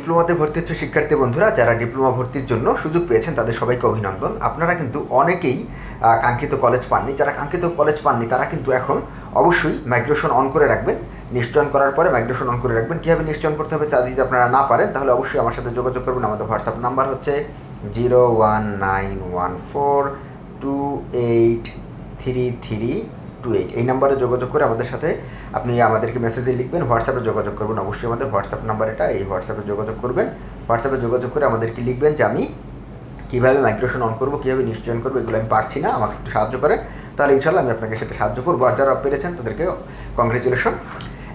ডিপ্লোমাতে ভর্তি হচ্ছে শিক্ষার্থী বন্ধুরা, যারা ডিপ্লোমা ভর্তির জন্য সুযোগ পেয়েছেন তাদের সবাইকে অভিনন্দন। আপনারা কিন্তু অনেকেই কাঙ্ক্ষিত কলেজ পাননি। যারা কাঙ্ক্ষিত কলেজ পাননি, তারা কিন্তু এখন অবশ্যই মাইগ্রেশন অন করে রাখবেন। নিশ্চয়ন করার পরে মাইগ্রেশন অন করে রাখবেন। কীভাবে নিশ্চয়ন করতে হবে, তা যদি আপনারা না পারেন, তাহলে অবশ্যই আমার সাথে যোগাযোগ করবেন। আমাদের হোয়াটসঅ্যাপ নাম্বার হচ্ছে zero one nine one four two eight three three two eight এই নাম্বারে যোগাযোগ করে আমাদের সাথে আপনি আমাদেরকে মেসেজে লিখবেন হোয়াটসঅ্যাপে যোগাযোগ করবেন। অবশ্যই আমাদের হোয়াটসঅ্যাপ নাম্বার এটা, এই হোয়াটসঅ্যাপে যোগাযোগ করবেন। হোয়াটসঅ্যাপে যোগাযোগ করে আমাদেরকে লিখবেন যে আমি কীভাবে মাইগ্রেশন অন করব, কীভাবে নিশ্চয়ন করব, এগুলো আমি পারছি না, আমাকে একটু সাহায্য করেন। তাহলে ইনশাল্লাহ আমি আপনাকে সেটা সাহায্য করব। আর যারা পেরেছেন তাদেরকে কংগ্রেচুলেশন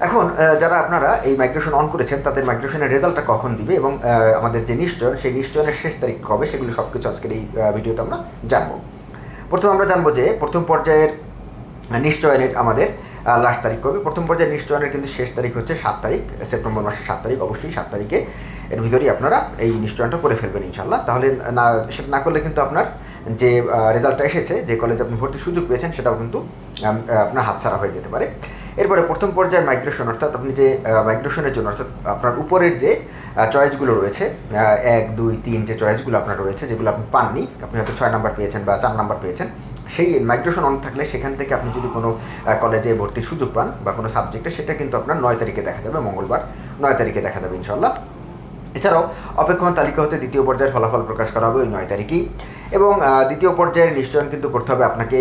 এখন যারা আপনারা এই মাইগ্রেশন অন করেছেন, তাদের মাইগ্রেশনের রেজাল্টটা কখন দিবে এবং আমাদের যে নিশ্চয়ন সেই নিশ্চয়নের শেষ তারিখ কবে, সেগুলো সব কিছু আজকের এই ভিডিওতে আমরা জানব। প্রথম আমরা জানব যে প্রথম পর্যায়ের নিশ্চয়নের আমাদের লাস্ট তারিখ করবে প্রথম পর্যায়ে নিশ্চয়নের কিন্তু শেষ তারিখ হচ্ছে সাত তারিখ, সেপ্টেম্বর মাসের সাত তারিখ, অবশ্যই সাত তারিখে এর ভিতরেই আপনারা এই নিশ্চয়নটা করে ফেলবেন ইনশাল্লাহ তাহলে না, সেটা না করলে কিন্তু আপনার যে রেজাল্টটা এসেছে, যে কলেজে আপনি ভর্তির সুযোগ পেয়েছেন, সেটাও কিন্তু আপনার হাতছাড়া হয়ে যেতে পারে। এরপরে প্রথম পর্যায়ের মাইগ্রেশন অর্থাৎ আপনি যে মাইগ্রেশনের জন্য, অর্থাৎ আপনার উপরের যে চয়েসগুলো রয়েছে এক, দুই, তিন যে চয়েসগুলো আপনার রয়েছে, যেগুলো আপনি পাননি, আপনি হয়তো ছয় নাম্বার পেয়েছেন বা চার নাম্বার পেয়েছেন সেই মাইগ্রেশন অন থাকলে সেখান থেকে আপনি যদি কোনো কলেজে ভর্তির সুযোগ পান বা কোনো সাবজেক্টে সেটা কিন্তু আপনার নয় তারিখে দেখা যাবে, মঙ্গলবার নয় তারিখে দেখা যাবে ইনশাল্লাহ এছাড়াও অপেক্ষমান তালিকা হতে দ্বিতীয় পর্যায়ের ফলাফল প্রকাশ করা হবে ওই নয় তারিখেই। এবং দ্বিতীয় পর্যায়ের নিশ্চয়ন কিন্তু করতে হবে আপনাকে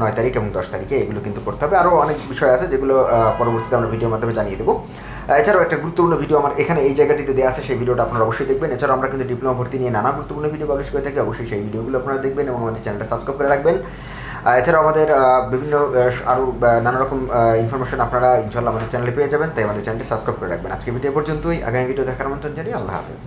নয় তারিখ এবং দশ তারিখে, এগুলো কিন্তু করতে হবে। আরও অনেক বিষয় আছে যেগুলো পরবর্তীতে আমরা ভিডিওর মাধ্যমে জানিয়ে দেবো। এছাড়াও একটা গুরুত্বপূর্ণ ভিডিও আমার এখানে এই জায়গাটিতে দেওয়া আছে, সেই ভিডিওটা আপনারা অবশ্যই দেখবেন। এছাড়াও আমরা কিন্তু ডিপ্লোমা ভর্তি নিয়ে নানা গুরুত্বপূর্ণ ভিডিও পাবলিশ করে থাকি। অবশ্যই সেই ভিডিওগুলো আপনারা দেখবেন এবং আমাদের চ্যানেলটা সাবস্ক্রাইব করে রাখবেন। এছাড়াও আমাদের বিভিন্ন আরও নানা রকম ইনফরমেশন আপনারা ইনশাল্লাহ আমাদের চ্যানেলে পেয়ে যাবেন, তাই আমাদের চ্যানেলটি সাবস্ক্রাইব করে রাখবেন। আজকে ভিডিও পর্যন্তই। আগামী ভিডিও দেখার আমন্ত্রণ জানিয়ে আল্লাহ হাফেজ।